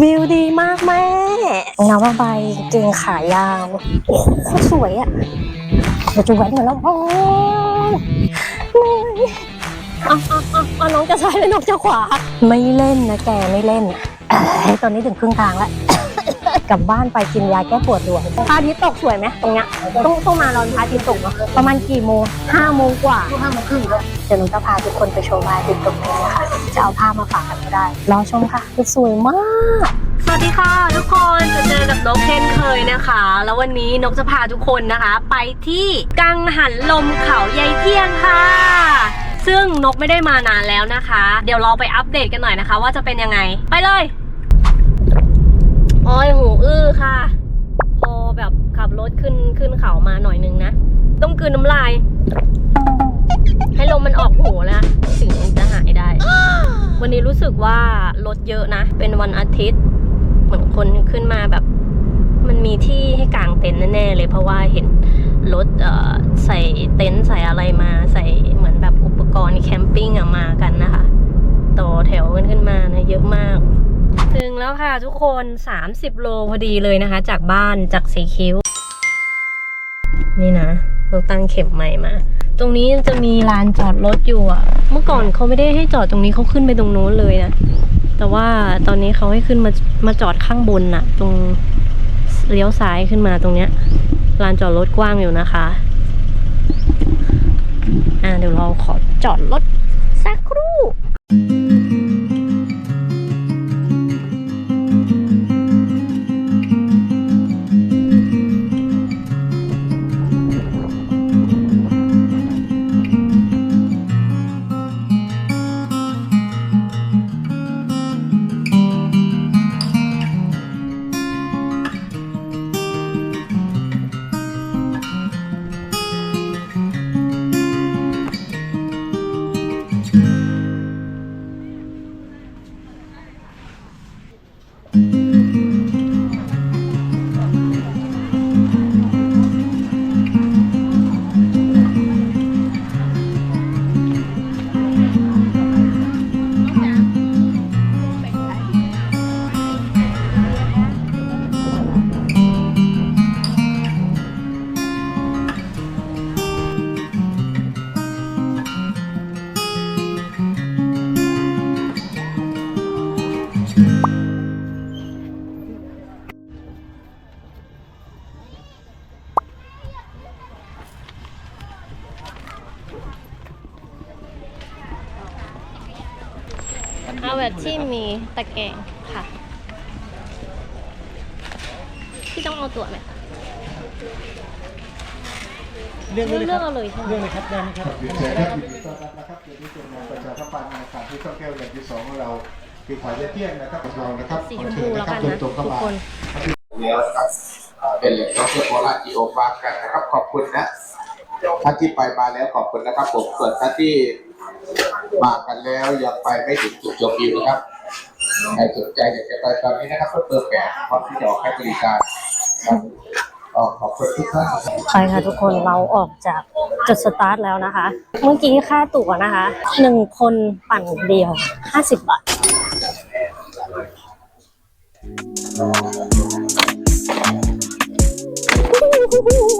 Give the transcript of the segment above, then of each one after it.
วิวดีมากแม่เงาว่าใบเกงขายาว โอ้โหโคตรสวยอะเดี๋ยวจะแว้นกันแล้วโอ้ยเหนื่อยเอาเอาเอาเอาน้องจะซ้ายหรือน้องจะขวา ไม่เล่นนะแกไม่เล่นเอ้ยตอนนี้ถึงครึ่งทางแล้ว กลับบ้านไปกินยาแก้ปวดด่วนพระอาทิตย์ตกสวยไหมตรงเนี้ยต้องต้องมารอนพระอาทิตย์ตกเนอะประมาณกี่โมงห้าโมงกว่าห้าโมงครึ่งครับเดี๋ยวหนูจะพาทุกคนไปชมพระอาทิตย์ตกนี้นะคะ จะเอาภาพมาฝากกันก็ได้รอชมค่ะคือสวยมาก สวัสดีค่ะทุกคนจะเจอกับนกเช่นเคยนะคะ แล้ววันนี้นกจะพาทุกคนนะคะ ไปที่กังหันลมเขาใยเที่ยงค่ะ ซึ่งนกไม่ได้มานานแล้วนะคะ เดี๋ยวเราไปอัปเดตกันหน่อยนะคะ ว่าจะเป็นยังไง ไปเลยโอ้ยหูอื้อค่ะ พอแบบขับรถขึ้นขึ้นเขามาหน่อยนึงนะ ต้องกลืนน้ำลาย ให้ลมมันออกหูแล้วถึงจะหายได้ วันนี้รู้สึกว่ารถเยอะนะ เป็นวันอาทิตย์ เหมือนคนขึ้นมาแบบ มันมีที่ให้กางเต็นท์แน่ๆเลย เพราะว่าเห็นรถใส่เต็นท์ใส่อะไรมา ใส่เหมือนแบบอุปกรณ์แคมปิ้งมากันนะคะ ต่อแถวกันขึ้นมานะเยอะมากถึงแล้วค่ะทุกคน 30 โลพอดีเลยนะคะ จากบ้านจากสีคิ้ว นี่นะเราตั้งเข็มใหม่มา ตรงนี้จะมีลานจอดรถอยู่อะเมื่อก่อนเขาไม่ได้ให้จอดตรงนี้เขาขึ้นไปตรงโน้นเลยนะ แต่ว่าตอนนี้เขาให้ขึ้นมามาจอดข้างบนน่ะ ตรงเลี้ยวซ้ายขึ้นมาตรงเนี้ยลานจอดรถกว้างอยู่นะคะ อ่าเดี๋ยวเราขอจอดรถสักครู่ แกรงค่ะพี่ต้องเอาตั๋วไหมเรื่องเลืนี้อกนะเลืคอกรับเอาเลยใช่ไหมเรื่องเลยครับได้ไหมครับเรียนเชิญครับยินดีต้อนรับนะครับเดี๋ยวนี้เป็นงานประชาสัมพันธ์ในการที่ท่องเที่ยวอย่างที่สองของเราคือขายเที่ยงนะครับเรานะครับสีขชอมเชิพูญแล้วนะครักับนเดินะนตรงเข้าทุกมาคนแล้วนะครับอ่าเป็นแหล่งท่องเที่ยวโคราชจีโอพาร์คกันนะครับขอบคุณนะท่านที่ไปมาแล้วขอบคุณนะครับผมส่วนท่านที่มากันแล้วยังไปไม่ถึงจุดชมวิวนะครับ ใครสนใจอยากจะไปตอนนี้นะครับก็เปิดแปดพร้อมที่จะออกให้บริการครับก็ขอบคุณทุกท่าน ไปค่ะทุกคนเราออกจากจุดสตาร์ทแล้วนะคะ เมื่อกี้ค่าตั๋วนะคะหนึ่งคนปั่นเดียว 50 บาทเ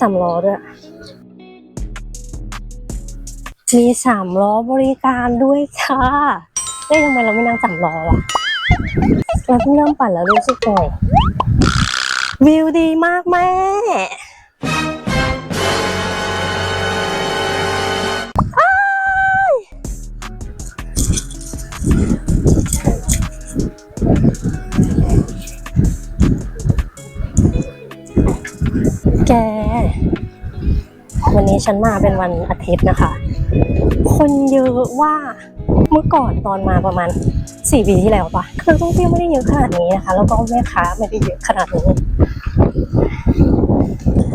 สามล้อด้วย มีสามล้อบริการด้วยค่ะเอ้ยทำไมเราไม่นั่งสามล้อวะเราเพิ่งเริ่มปั่นแล้วรู้สึกไงวิวดีมากแม่แก วันนี้ฉันมาเป็นวันอาทิตย์นะคะ คนเยอะว่าเมื่อก่อนตอนมาประมาณสี่ปีที่แล้วปะนักท่องเที่ยวไม่ได้เยอะขนาดนี้นะคะ แล้วก็แม่ค้าไม่ได้เยอะขนาดนี้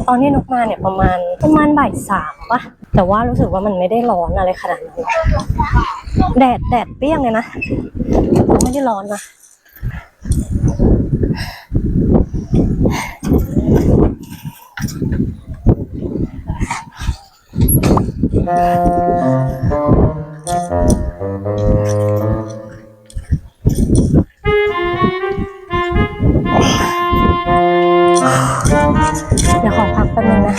ตอนที่นกมาเนี่ยประมาณประมาณบ่ายสามปะแต่ว่ารู้สึกว่ามันไม่ได้ร้อนอะไรขนาดนั้นแดดแดดเปรี้ยงเลยนะแต่ไม่ได้ร้อนนะ เดี๋ยวขอพักแป๊บนึงนะ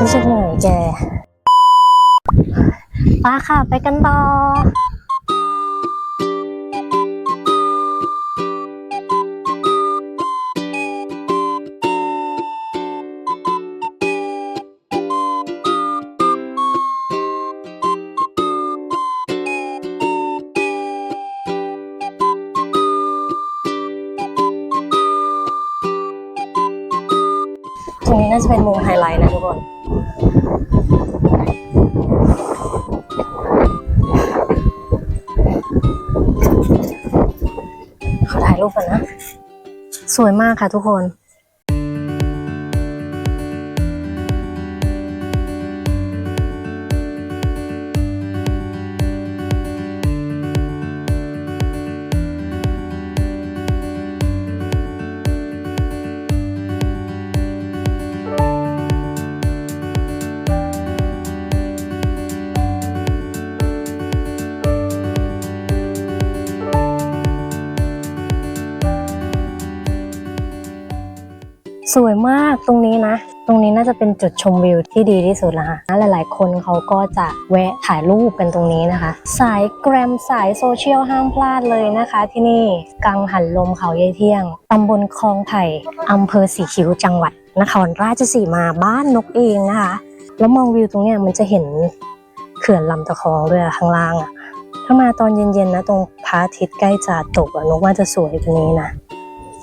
รู้สึกเหนื่อยแกป้าค่ะ ไปกันต่อ รูปกันนะ สวยมากค่ะทุกคน สวยมากตรงนี้นะ ตรงนี้น่าจะเป็นจุดชมวิวที่ดีที่สุดแล้วค่ะหลาย ๆ คนเขาก็จะแวะถ่ายรูปกันตรงนี้นะคะ สายแกรมสายโซเชียลห้ามพลาดเลยนะคะ ที่นี่กังหันลมเขาเยายเที่ยงตำบลคลองไผ่อำเภอสีคิ้วจังหวัดนครราชสีมาบ้านนกเองนะคะ แล้วมองวิวตรงเนี้ยมันจะเห็นเขื่อนลำตะคองด้วยข้างล่างอะถ้ามาตอนเย็นๆนะตรงพระอาทิตย์ใกล้จะตกอะนกว่าจะสวยกว่านี้นะ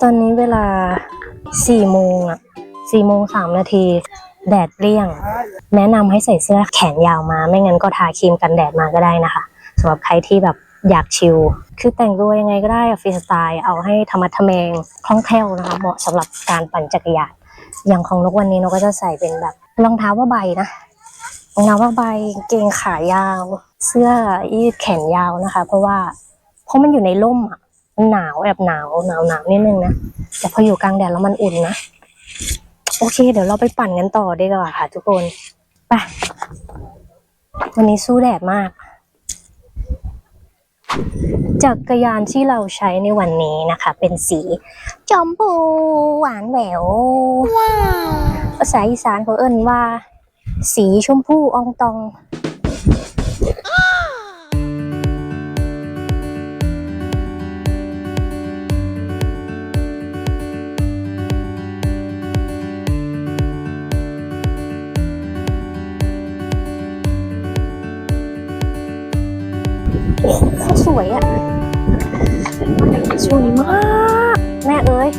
ตอนนี้เวลา สี่โมงอะสี่โมงสามนาที แดดเปรี้ยง แนะนำให้ใส่เสื้อแขนยาวมา ไม่งั้นก็ทาครีมกันแดดมาก็ได้นะคะสำหรับใครที่แบบอยากชิล คือแต่งตัวยังไงก็ได้ฟรีสไตล์เอาให้ธรรมะทะแมงคล่องแคล่วนะคะ เหมาะสำหรับการปั่นจักรยาน อย่างของนกวันนี้นกก็จะใส่เป็นแบบรองเท้าผ้าใบนะรองเท้าผ้าใบเกงขายาว เสื้อยืดแขนยาวนะคะ เพราะว่าเพราะมันอยู่ในร่มอะ หนาวแอบหนาวหนาวหนาวนิดนึงนะแต่พออยู่กลางแดดแล้วมันอุ่นนะโอเค เดี๋ยวเราไปปั่นกันต่อดีกว่าค่ะ ทุกคนไปวันนี้สู้แดดมากจักรยานที่เราใช้ในวันนี้นะคะ เป็นสีจอมพูหวานแหววภาษาอีสานเขาเอิ้นว่า สีชมพูอองตอง อ้โหโคตรสวยอะสวยมาก แม่เอ้ย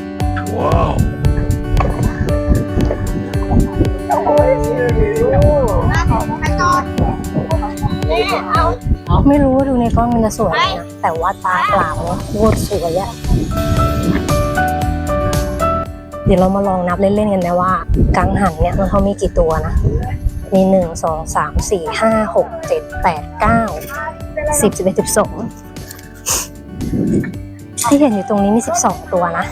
ไม่รู้ว่าดูในกล้องมันจะสวยไหมนะแต่ว่าตาเปล่าโคตรสวยอะเดี๋ยวเรามาลองนับเล่นๆกันนะว่ากังหันเนี่ยมันเขามีกี่ตัวนะ มีหนึ่งสองสามสี่ห้าหกเจ็ดแปดเก้า สิบสิบเอ็ดสิบสองที่เห็นอยู่ตรงนี้มีสิบสองตัวนะ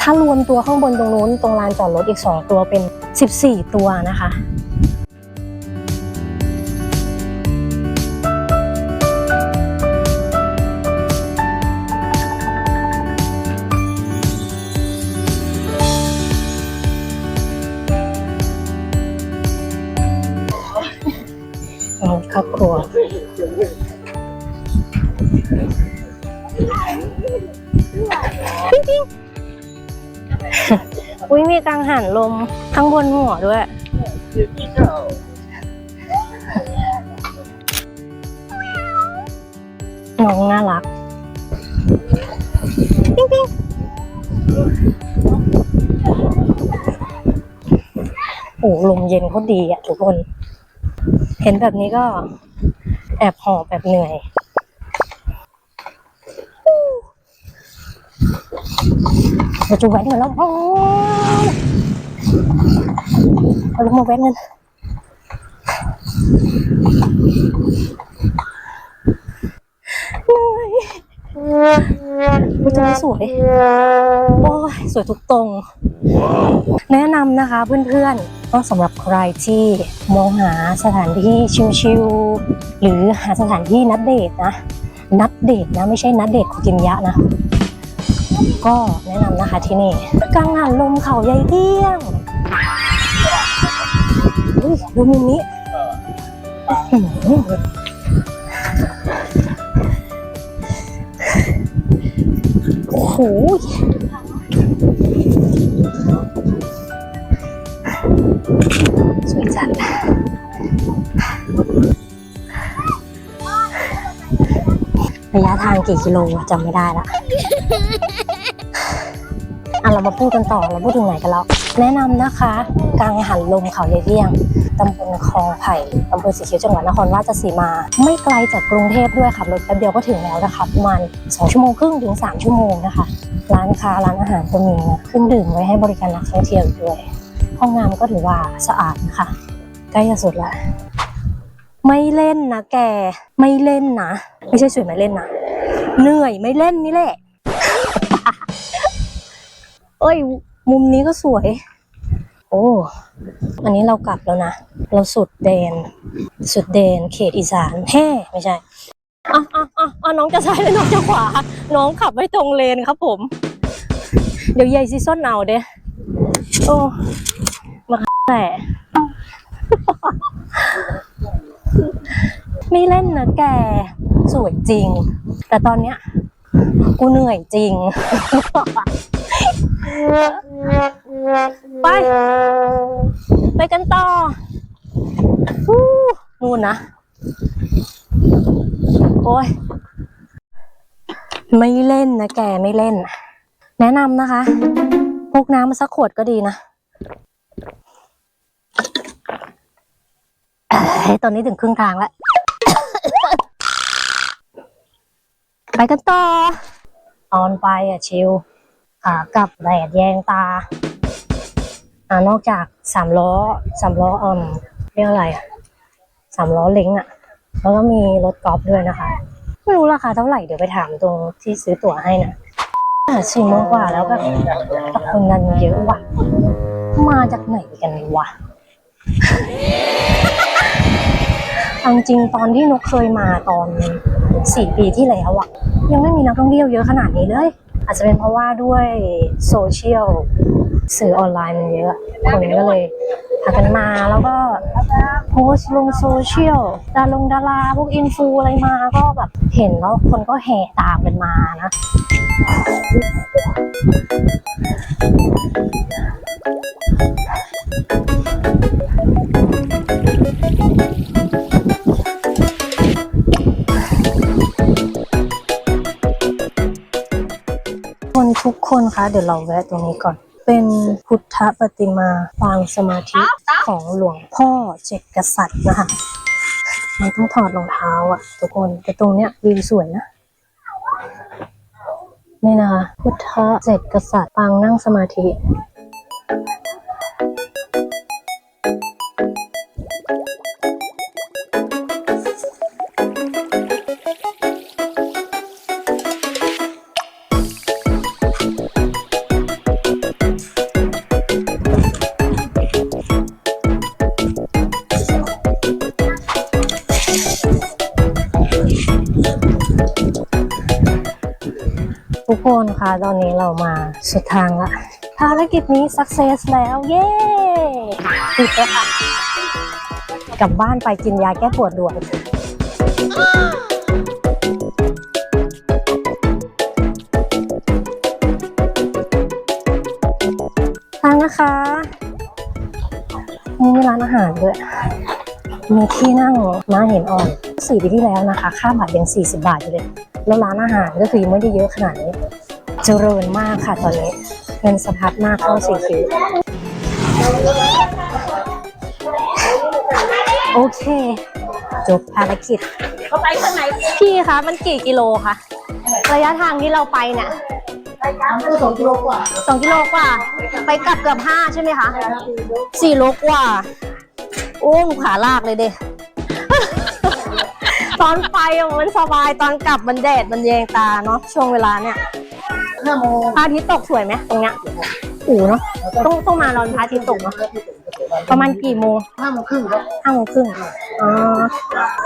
ถ้ารวมตัวข้างบนตรงนู้นตรงลานจอดรถอีกสองตัวเป็นสิบสี่ตัวนะคะครอบครัว ปิ๊งปิ๊งอุ้ยมีกังหันลมข้างบนหัวด้วย น้องน่ารักปิ๊งปิ๊งโอ้ลมเย็นเขาดีอะทุกคน เห็นแบบนี้ก็แอบหอบแอบเหนื่อย เราจะแว้นกันแล้วเอาลงมาแว้นกันเหนื่อยมันจะไม่สวยโอ้ยสวยทุกตรง แนะนำนะคะเพื่อนๆก็สำหรับใครที่มองหาสถานที่ชิลๆหรือหาสถานที่นัดเดทนะ นัดเดทนะ ไม่ใช่นัดเดทคุกินยะนะ ก็แนะนำนะคะที่นี่กังหันลมเขาใหญ่เที่ยงอุ้ยดูมุมนี้โอ้โหสวยจัดระยะทางกี่กิโลจำไม่ได้ละ อะเรามาพูดกันต่อเราพูดถึงไหนกันแล้ว แนะนำนะคะกังหันลมเขาเยเที่ยงตำบลคลองไผ่อำเภอสีคิ้วจังหวัดนครราชสีมา ไม่ไกลจากกรุงเทพด้วยขับรถแป๊บเดียวก็ถึงแล้วนะคะประมาณ2ชั่วโมงครึ่งถึง 3 ชั่วโมงนะคะ ร้านค้าร้านอาหารก็มีนะเครื่องดื่มไว้ให้บริการนักท่องเที่ยวด้วย ห้องน้ำก็ถือว่าสะอาดนะคะใกล้จะสุดละไม่เล่นนะแก ไม่เล่นนะ ไม่ใช่สวยไม่เล่นนะ เหนื่อยไม่เล่นนี่แหละ เอ้ย มุมนี้ก็สวย โอ้ อันนี้เรากลับแล้วนะ เราสุดแดน สุดแดนเขตอีสานแฮ่ไม่ใช่อะอะอะอะน้องจะซ้ายหรือน้องจะขวา น้องขับไม่ตรงเลนครับผม เดี๋ยวใหญ่ซีซ่อนเอาเด้โอ้มาแต่ไม่เล่นนะแก สวยจริง แต่ตอนเนี้ย กูเหนื่อยจริง ไป ไปกันต่อนู่นนะ โอ้ย ไม่เล่นนะแกไม่เล่น แนะนำนะคะ พกน้ำมาสักขวดก็ดีนะตอนนี้ถึงครึ่งทางแล้ว ไปกันต่อ ตอนไปอะชิล ขากลับแดดแยงตาอ่านอกจากสามล้อสามล้อเอ่มเรียกอะไรสามล้อเล้งอะแล้วก็มีรถกอล์ฟด้วยนะคะ ไม่รู้ราคาเท่าไหร่เดี๋ยวไปถามตรงที่ซื้อตั๋วให้นะอะสี่โมงกว่าแล้วแบบคนนั้นเยอะว่ะ มาจากไหนกันวะเอาจริงตอนที่นกเคยมาตอนสี่ปีที่แล้วอะ ยังไม่มีนักท่องเที่ยวเยอะขนาดนี้เลย อาจจะเป็นเพราะว่าด้วยโซเชียลสื่อออนไลน์มันเยอะคนก็เลยพากันมาแล้วก็โพสต์ลงโซเชียลดารงดาราพวกอินฟูอะไรมาก็แบบเห็นแล้วคนก็แห่ตามกันมานะ ทุกคนคะเดี๋ยวเราแวะตรงนี้ก่อน เป็นพุทธปฏิมาปางสมาธิของหลวงพ่อเจ็ดกษัตริย์นะคะมันต้องถอดรองเท้าอะ ทุกคนแต่ตรงเนี้ยวิวสวยนะนี่นะคะพุทธเจ็ดกษัตริย์ปางนั่งสมาธิ คนคะตอนนี้เรามาสุดทางละภารกิจนี้สักเซสแล้ว เย้กลับบ้านไปกินยาแก้ปวดด่วนทางนะคะมีร้านอาหารด้วย มีที่นั่งม้าเห็นอ่อนสี่ปีที่แล้วนะคะ ค่าบัตรยัง40 บาทอยู่เลย แล้วร้านอาหารก็คือไม่ได้เยอะขนาดนี้ เจริญมากค่ะตอนนี้เงินสะพัดมากเข้าสี่คิวโอเค จบภารกิจเขาไปข้างในพี่คะมันกี่กิโลคะระยะทางที่เราไปเนี่ยก็สองกิโลกว่าสองกิโลกว่า ไปกลับเกือบห้าใช่ไหมคะสี่โลกว่าโอ้หนูขาลากเลยเด้ตอนไปอะมันสบายตอนกลับมันแดดมันแยงตาเนาะช่วงเวลาเนี่ย ห้าโมงพระอาทิตย์ตกสวยไหมตรงเนี้ยโอ้โหเนาะต้องต้องมารอนพระอาทิตย์ตกเนาะประมาณกี่โมงห้าโมงครึ่งครับห้าโมงครึ่งอ๋อ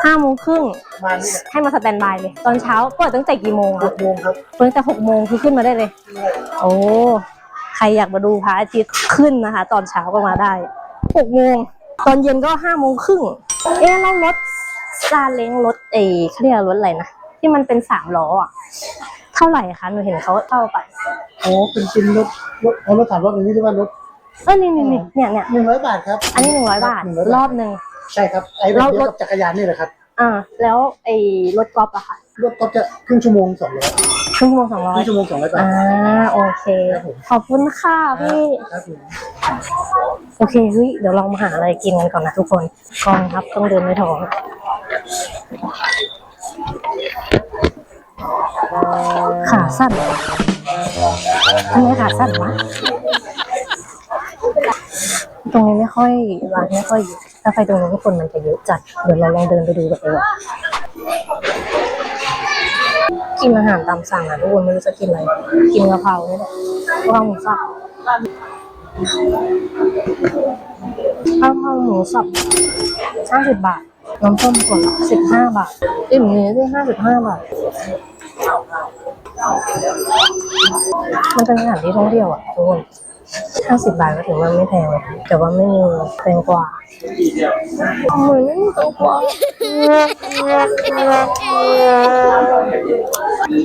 ห้าโมงครึ่งประมาณนี้แหละให้มาสแตนบายเลย ตอนเช้าเปิดตั้งแต่กี่โมงหอะกโมงครับเปิดตั้งแต่หกโมงคือขึ้นมาได้เลย โอ้ใครอยากมาดูพระอาทิตย์ขึ้นนะคะ ตอนเช้าก็มาได้หกโมงตอนเย็นก็ห้าโมงครึ่งเอ๊ะแล้วรถซาเล้งรถเอเขาเรียกรถอะไรนะที่มันเป็นสามล้ออะเท่าไหร่คะหนูเห็นเขาเข้าไปโอ้เป็นเป็นรถรถเอารถถามรถอย่างนี้ที่ว่ารถเออนี่นี่นี่เนี่ยเนี่ยหนึ่งร้อยบาทครับ อันนี้หนึ่งร้อยบาท รอบหนึ่งใช่ครับไอ้รแล้ถวเดียวรถกับจักรยานนี่แหละครับอ่าแล้วไอ้รถกอล์ฟอะค่ะรถก็จะครึ่งชั่วโมงสองร้อยครึ่งชั่วโมงสองร้อครึ่ยงชั่วโมงสองร้อยบาทอ่าโอเค ขอบคุณค่ะพี่ครับผมโอเคเฮ้ยเดี๋ยวลองมาหาอะไรกินกันก่อนนะทุกคนกองครับต้องเดินไม่ท้องขา สั้นทำไมขาสั้นวะตรงนี้ไม่ค่อยร้านไม่ค่อยเยอะถ้าไปตรงนู้นคนมันจะเยอะจัดเดี๋ยวเราลองเดินไปดูกันดีกว่ากินอาหารตามสั่งอะทุกคนไม่รู้จะกินอะไร กินกะเพราเนี่ยแหละกะเพราหมูสับข้าวเผาหมูสับห้าสิบบาท น้ำส้มขวดสิบห้าบาทอิ่มเนี้ด้วยห้าสิบห้าบาท มันเป็นสถานที่ท่องเที่ยวอะทุกคนห้าสิบบาทก็ถือว่าไม่แพงเลยแต่ว่าไม่มีแพงกว่าเหมือนไม่มีแพงกว่า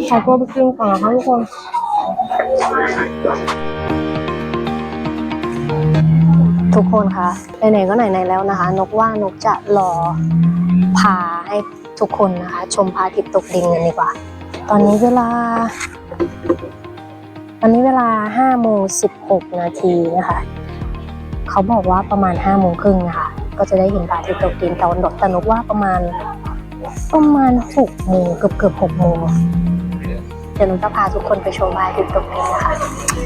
ขอตัวไปกินก่อนนะคะทุกคนทุกคนคะไหนๆก็ไหนๆแล้วนะคะ นกว่านกจะรอพาให้ทุกคนนะคะ ชมพระอาทิตย์ตกดินกันดีกว่า ตอนนี้เวลา ตอนนี้เวลา5โมง16นาทีนะคะ เขาบอกว่าประมาณ5โมงครึ่งนะคะ ก็จะได้เห็นพระอาทิตย์ตกดินแต่วันดอกแต่นกว่าประมาณ ประมาณ6โมงเกือบเกือบ6โมงเดี๋ยวนกจะพาทุกคนไปชมพระอาทิตย์ตกดินนะคะ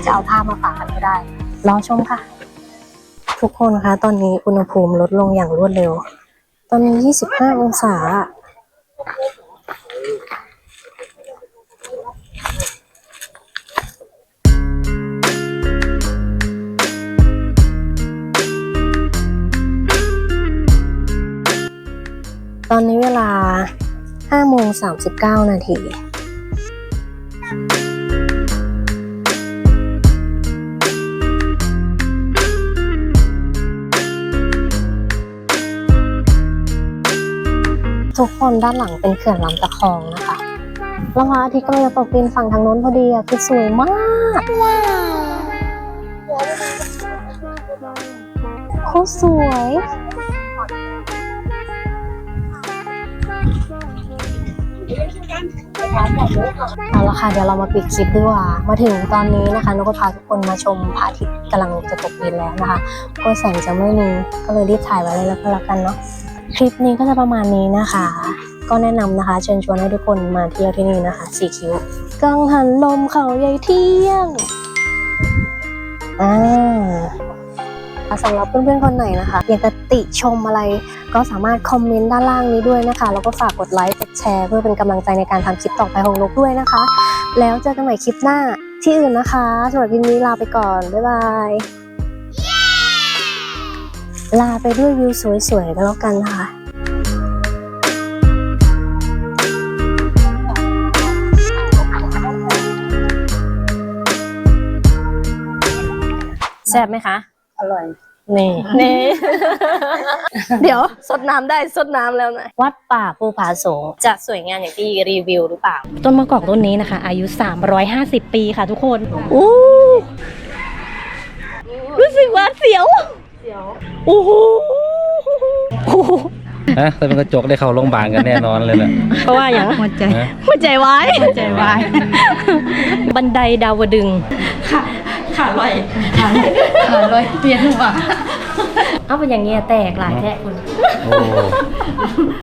จะเอาภาพมาฝากกันก็ได้ รอชมค่ะ ทุกคนคะตอนนี้อุณหภูมิลดลงอย่างรวดเร็ว ตอนนี้ 25 องศา ตอนนี้เวลา5โมง39 นาทีทุกคนด้านหลังเป็นเขื่อนลำตะคองนะคะ แล้วพระอาทิตย์กำลังจะตกดินฝั่งทางโน้นพอดีอะคือสวยมากว้าวโคตรสวย เอาละค่ะเดี๋ยวเรามาปิดคลิปดีกว่า มาถึงตอนนี้นะคะนกก็พาทุกคนมาชมพระอาทิตย์กำลังจะตกดินแล้วนะคะ ก็แสงจะไม่มีก็เลยรีบถ่ายไว้เลยแล้วก็แล้วกันเนาะคลิปนี้ก็จะประมาณนี้นะคะ ก็แนะนำนะคะ เชิญชวนให้ทุกคนมาเที่ยวที่นี่นะคะสีคิ้วกังหันลมเขาใหญ่เที่ยงอ่าสำหรับเพื่อนๆคนไหนนะคะ อยากจะติชมอะไรก็สามารถคอมเมนต์ด้านล่างนี้ด้วยนะคะ แล้วก็ฝากกดไลค์กด แชร์ เพื่อเป็นกำลังใจในการทำคลิปต่อไปของนกด้วยนะคะ แล้วเจอกันใหม่คลิปหน้าที่อื่นนะคะสำหรับคลิปนี้ลาไปก่อน บ๊ายบาย ลาไปด้วยวิวสวยๆก็แล้วกันนะคะแซ่บไหมคะ อร่อย นี่นี่ เดี๋ยวสดน้ำได้สดน้ำแล้วนะ วัดป่าภูผาสงจะสวยงามอย่างที่รีวิวหรือเปล่า ต้นมะกอกต้นนี้นะคะ อายุ 350 ปีค่ะทุกคนอู้รู้สึกว่าเสียว เสียวโอ้โหโอ้โห ฮะถ้าเป็นกระจกได้เข้าโรงพยาบาลกันแน่นอนเลยแหละเพราะว่าอย่างหัวใจฮะหัวใจวายหัวใจวาย บันไดดาวดึงขาลอยขาลอยขาลอยเปลี่ยนหัวเอาเป็นอย่างเงี้ยแตกหลายแท้คุณโอ้